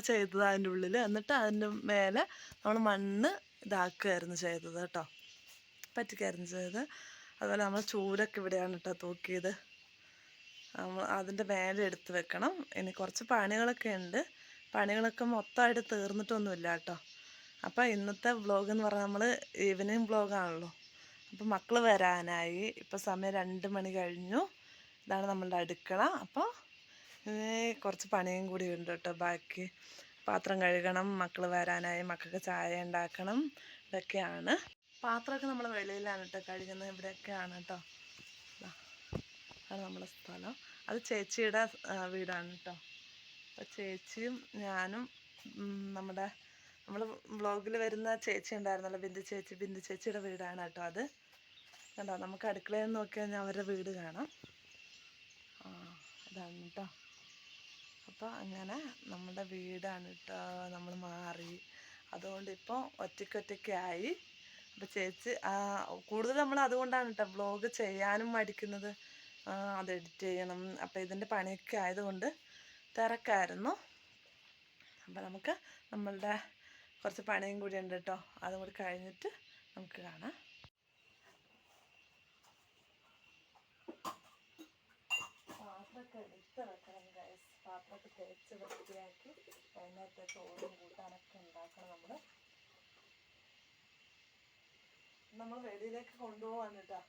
ചെയ്തത് അതിന്റെ ഉള്ളിൽ എന്നിട്ട് അതിന്റെ മേലെ നമ്മൾ മണ്ണ് ഇതാക്കുകയായിരുന്നു ചെയ്തത് കേട്ടോ. പറ്റിക്കായിരുന്നു ചെയ്തത്. അതുപോലെ നമ്മൾ ചൂലൊക്കെ ഇവിടെയാണ് കേട്ടോ തൂക്കിയത്. അതിന്റെ മേലെ എടുത്ത് വെക്കണം. ഇനി കുറച്ച് പണികളൊക്കെ ഉണ്ട്. പണികളൊക്കെ മൊത്തമായിട്ട് തീർന്നിട്ടൊന്നുമില്ല കേട്ടോ. അപ്പോൾ ഇന്നത്തെ വ്ളോഗ് എന്ന് പറഞ്ഞാൽ നമ്മൾ ഈവനിങ് വ്ളോഗാണല്ലോ അപ്പോൾ മക്കൾ വരാനായി. ഇപ്പോൾ സമയം രണ്ട് മണി കഴിഞ്ഞു. ഇതാണ് നമ്മളുടെ അടുക്കള. അപ്പോൾ കുറച്ച് പണിയും കൂടി ഉണ്ട് കേട്ടോ ബാക്കി പാത്രം കഴുകണം മക്കൾ വരാനായി മക്കൾക്ക് ചായ ഉണ്ടാക്കണം ഇതൊക്കെയാണ്. പാത്രമൊക്കെ നമ്മൾ വെളിയിലാണ് കേട്ടോ കഴുകുന്നത് ഇവിടെയൊക്കെയാണ് കേട്ടോ അതാണ് നമ്മുടെ സ്ഥലം. അത് ചേച്ചിയുടെ വീടാണ് കേട്ടോ അപ്പോൾ ചേച്ചിയും ഞാനും നമ്മുടെ നമ്മൾ വ്ളോഗിൽ വരുന്ന ചേച്ചി ഉണ്ടായിരുന്നല്ലോ ബിന്ദു ചേച്ചി. ബിന്ദു ചേച്ചിയുടെ വീടാണ് കേട്ടോ അത്. കണ്ടോ നമുക്ക് അടുക്കളയിൽ നോക്കി കഴിഞ്ഞാൽ അവരുടെ വീട് കാണാം. ആ അതാണ് കേട്ടോ അപ്പോൾ അങ്ങനെ നമ്മുടെ വീടാണ് കേട്ടോ നമ്മൾ മാറി. അതുകൊണ്ട് ഇപ്പോൾ ഒറ്റയ്ക്കൊറ്റയ്ക്കായി അപ്പോൾ ചേച്ചി കൂടുതൽ നമ്മൾ അതുകൊണ്ടാണ് കേട്ടോ വ്ളോഗ് ചെയ്യാനും മടിക്കുന്നത്. അത് എഡിറ്റ് ചെയ്യണം. അപ്പോൾ ഇതിന്റെ പണിയൊക്കെ ആയതുകൊണ്ട് തിരക്കായിരുന്നു. അപ്പോൾ നമുക്ക് നമ്മളുടെ കുറച്ച് പണിയും കൂടി ഉണ്ട് കേട്ടോ അതും കൂടി കഴിഞ്ഞിട്ട് നമുക്ക് കാണാം. പാത്രമൊക്കെ എടുത്ത് വെക്കണം പാത്രമൊക്കെ തേച്ച് വൃത്തിയാക്കി വൈകുന്നേരത്തെ ചോറും കൂട്ടാനൊക്കെ ഉണ്ടാക്കണം നമ്മൾ നമ്മൾ വെളിയിലേക്ക് കൊണ്ടുപോകാൻ കേട്ടോ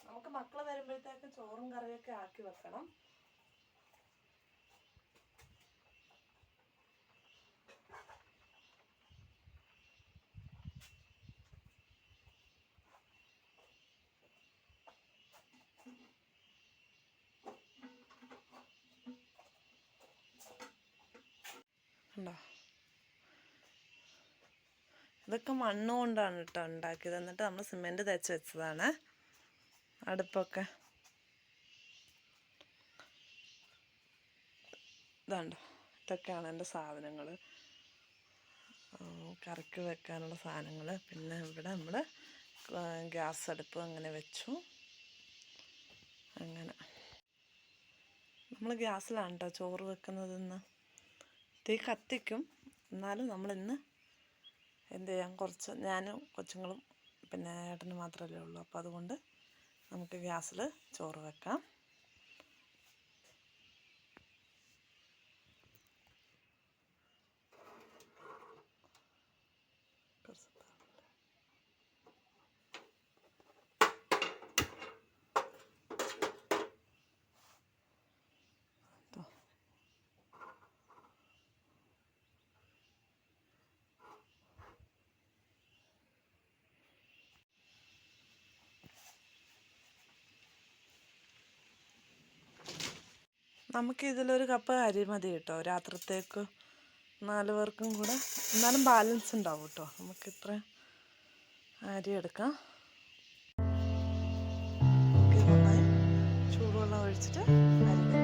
നമുക്ക് മക്കൾ വരുമ്പോഴത്തേക്ക് ചോറും കറിയൊക്കെ ആക്കി വെക്കണം. ഇതൊക്കെ മണ്ണുകൊണ്ടാണ് കേട്ടോ ഉണ്ടാക്കിയത്. എന്നിട്ട് നമ്മൾ സിമെന്റ് തേച്ച് വെച്ചതാണ്. അടുപ്പൊക്കെ. ഇതൊക്കെയാണ് എന്റെ സാധനങ്ങൾ. കറിക്ക് വെക്കാനുള്ള സാധനങ്ങൾ. പിന്നെ ഇവിടെ നമ്മൾ ഗ്യാസ് അടുപ്പ് അങ്ങനെ വെച്ചു. അങ്ങനെ. നമ്മൾ ഗ്യാസിലാണ് കേട്ടോ ചോറ് വെക്കുന്നതെന്ന് തീ കത്തിക്കും. എന്നാലും നമ്മളിന്ന് എന്ത് ചെയ്യാം? കുറച്ച് ഞാനും കൊച്ചുങ്ങളും പിന്നെ ഏട്ടന് മാത്രമല്ലേ ഉള്ളൂ. അപ്പോൾ അതുകൊണ്ട് നമുക്ക് ഗ്യാസിൽ ചോറ് വെക്കാം. നമുക്ക് ഇതിലൊരു കപ്പ് അരി മതി കേട്ടോ. രാത്രത്തേക്ക് നാല് പേർക്കും കൂടെ. എന്നാലും ബാലൻസ് ഉണ്ടാവും കേട്ടോ. നമുക്ക് ഇത്ര അരി എടുക്കാം. നന്നായി ചൂടുവെള്ളം ഒഴിച്ചിട്ട് അരി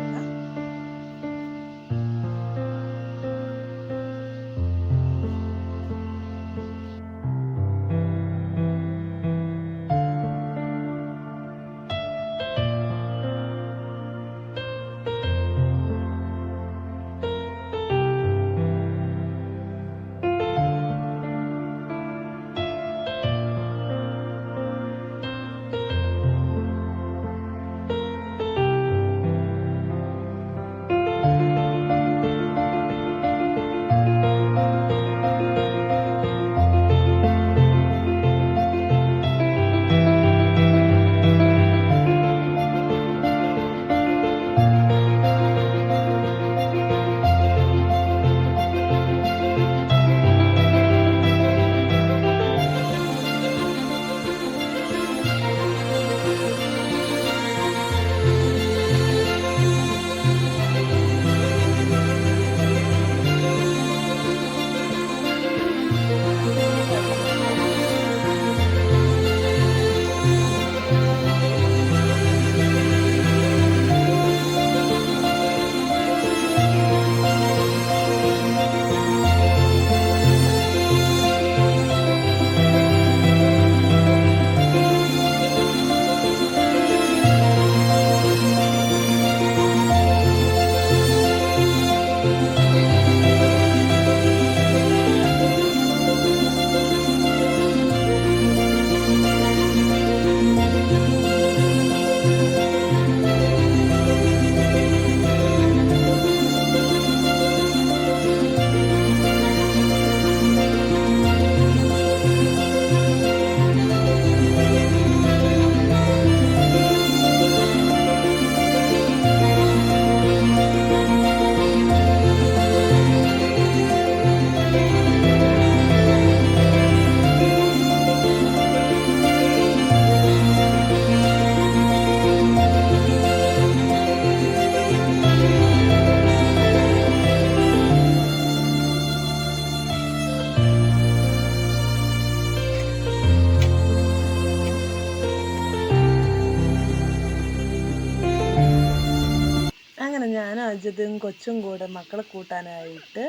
അജിതും കൊച്ചും കൂടെ മക്കളെ കൂട്ടാനായിട്ട്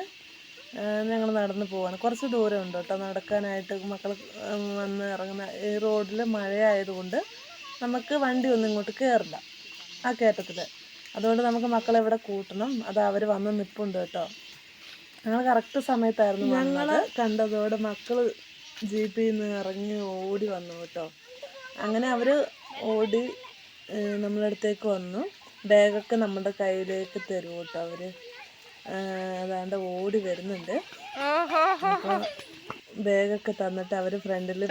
ഞങ്ങൾ നടന്നു പോവാണ്. കുറച്ച് ദൂരം ഉണ്ട് കേട്ടോ. നടക്കാനായിട്ട് മക്കൾ വന്ന് ഇറങ്ങുന്ന ഈ റോഡിൽ മഴയായതുകൊണ്ട് നമുക്ക് വണ്ടി ഒന്നും ഇങ്ങോട്ട് കയറില്ല ആ കയറ്റത്തിൽ അതുകൊണ്ട് നമുക്ക് മക്കളെ ഇവിടെ കൂട്ടണം. അത് അവർ വന്ന് നിൽപ്പുണ്ട് കേട്ടോ. ഞങ്ങൾ കറക്റ്റ് സമയത്തായിരുന്നു ഞങ്ങൾ കണ്ടതോടെ മക്കൾ ജീപ്പിൽ നിന്ന് ഇറങ്ങി ഓടി വന്നു കേട്ടോ. അങ്ങനെ അവർ ഓടി നമ്മളടുത്തേക്ക് വന്നു. ബാഗൊക്കെ നമ്മുടെ കയ്യിലേക്ക് തരും കേട്ടോ അവർ അതാണ്ട് ഓടി വരുന്നുണ്ട്. ബാഗൊക്കെ തന്നിട്ട് അവർ ഫ്രണ്ടിൽ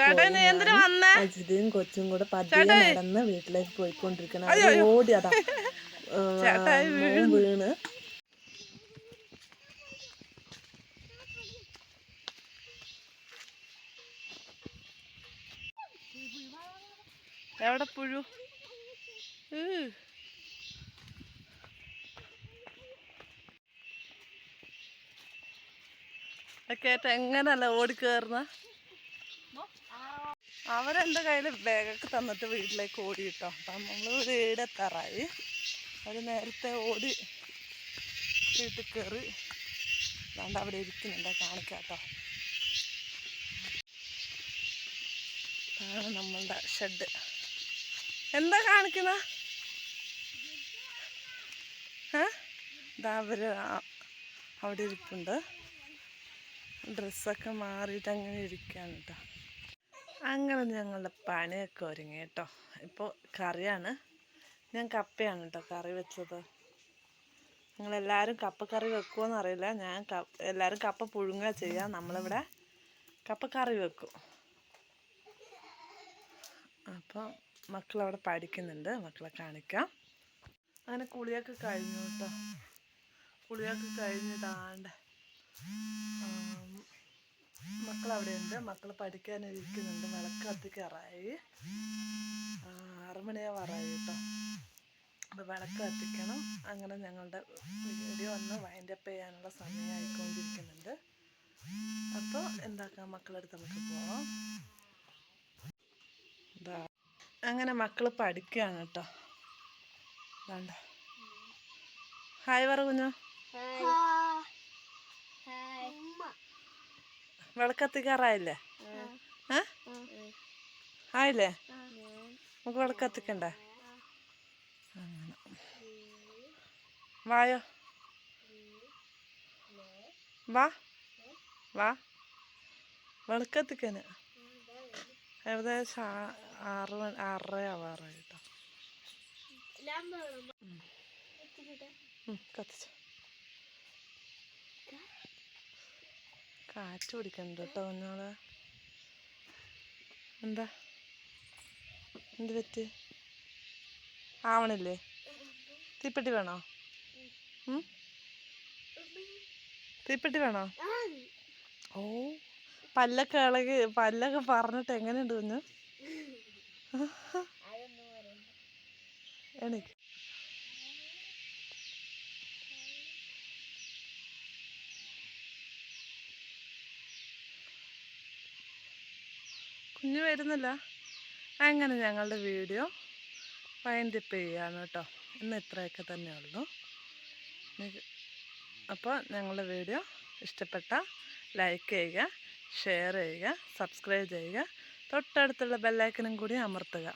അജിതയും കൊച്ചും കൂടെ പതിയെ നടന്ന് വീട്ടിലേക്ക് പോയിക്കൊണ്ടിരിക്കണം. അവർ ഓടി അതാ. വീണ്. എവിടെ പുഴു? ഏ. ഒക്കെ എങ്ങനല്ല ഓടിക്കേറുന്ന അവരെന്റെ കയ്യിൽ ബാഗൊക്കെ തന്നിട്ട് വീട്ടിലേക്ക് ഓടി കിട്ടോ അപ്പം നമ്മൾ വീടെത്താറായി അവർ നേരത്തെ ഓടി വീട്ടിൽ കയറി അതുകൊണ്ട് അവിടെ ഇരിക്കുന്നുണ്ട്. കാണിക്കാം കേട്ടോ ആണ് നമ്മളുടെ ഷെഡ് എന്താ കാണിക്കുന്ന? ഇതാ അവർ അവിടെ ഇരിപ്പുണ്ട്. ഡ്രസ്സൊക്കെ മാറിയിട്ട് അങ്ങനെ ഇരിക്കുകയാണ് കേട്ടോ അങ്ങനെ ഞങ്ങളുടെ പണിയൊക്കെ ഒരുങ്ങി കേട്ടോ ഇപ്പോൾ കറിയാണ്. ഞാൻ കപ്പയാണ് കേട്ടോ കറി വെച്ചത്. നിങ്ങളെല്ലാവരും കപ്പ കറി വെക്കുമോയെന്ന് അറിയില്ല. ഞാൻ കപ്പ എല്ലാവരും കപ്പ പുഴുങ്ങുക ചെയ്യുക നമ്മളിവിടെ കപ്പ കറി വെക്കും. അപ്പോൾ മക്കളവിടെ പഠിക്കുന്നുണ്ട്. മക്കളെ കാണിക്കാം. അങ്ങനെ കുളിയൊക്കെ കഴിഞ്ഞു കേട്ടോ കുളിയൊക്കെ കഴിഞ്ഞിട്ടാണ്ട് മക്കൾ പഠിക്കാൻ ഇരിക്കുന്നുണ്ട് വിളക്ക് കത്തിക്കാറായി ആറുമണിയാവാറായി ആറ് മണിയാവാറായി കേട്ടോ അപ്പോൾ വിളക്ക് കത്തിക്കണം അങ്ങനെ ഞങ്ങളുടെ വീഡിയോ ഒന്ന് വൈൻഡ് അപ്പ് ചെയ്യാനുള്ള സമയമായിക്കൊണ്ടിരിക്കുന്നുണ്ട്. അപ്പോൾ എന്താക്കാം? മക്കളടുത്ത് നമുക്ക് പോവാം. അങ്ങനെ മക്കൾ പഠിക്കുകയാണ് കേട്ടോ വേണ്ട ഹായ് പറ കുഞ്ഞു. വിളക്കത്തിക്കാറായില്ലേ? കയറായില്ലേ ആയില്ലേ? നമുക്ക് വിളക്കത്തിക്കണ്ടേ? അങ്ങനെ. വായോ? വാ? വാ? വെളുക്കത്തിക്കന്. ഏകദേശം ആറ് മണി ആറര ആവാറായി കേട്ടോ. കത്തിച്ചോ. കാറ്റ് പിടിക്കണ്ട കേട്ടോ കുഞ്ഞോൾ എന്താ? എന്ത് പറ്റി? ആവണില്ലേ? തീപ്പെട്ടി വേണോ? തീപ്പെട്ടി വേണോ? ഓ പല്ലൊക്കെ ഇളകി പല്ലൊക്കെ പറഞ്ഞിട്ട് എങ്ങനെയുണ്ട് കുഞ്ഞു? എനിക്ക് കുഞ്ഞു വരുന്നില്ല. അങ്ങനെ ഞങ്ങളുടെ വീഡിയോ വൈൻഡപ്പ് ചെയ്യാണ് കേട്ടോ. ഇന്ന് ഇത്രയൊക്കെ തന്നെ ഉള്ളൂ. അപ്പോൾ ഞങ്ങളുടെ വീഡിയോ ഇഷ്ടപ്പെട്ട ലൈക്ക് ചെയ്യുക ഷെയർ ചെയ്യുക സബ്സ്ക്രൈബ് ചെയ്യുക തൊട്ടടുത്തുള്ള ബെല്ലൈക്കനും കൂടി അമർത്തുക.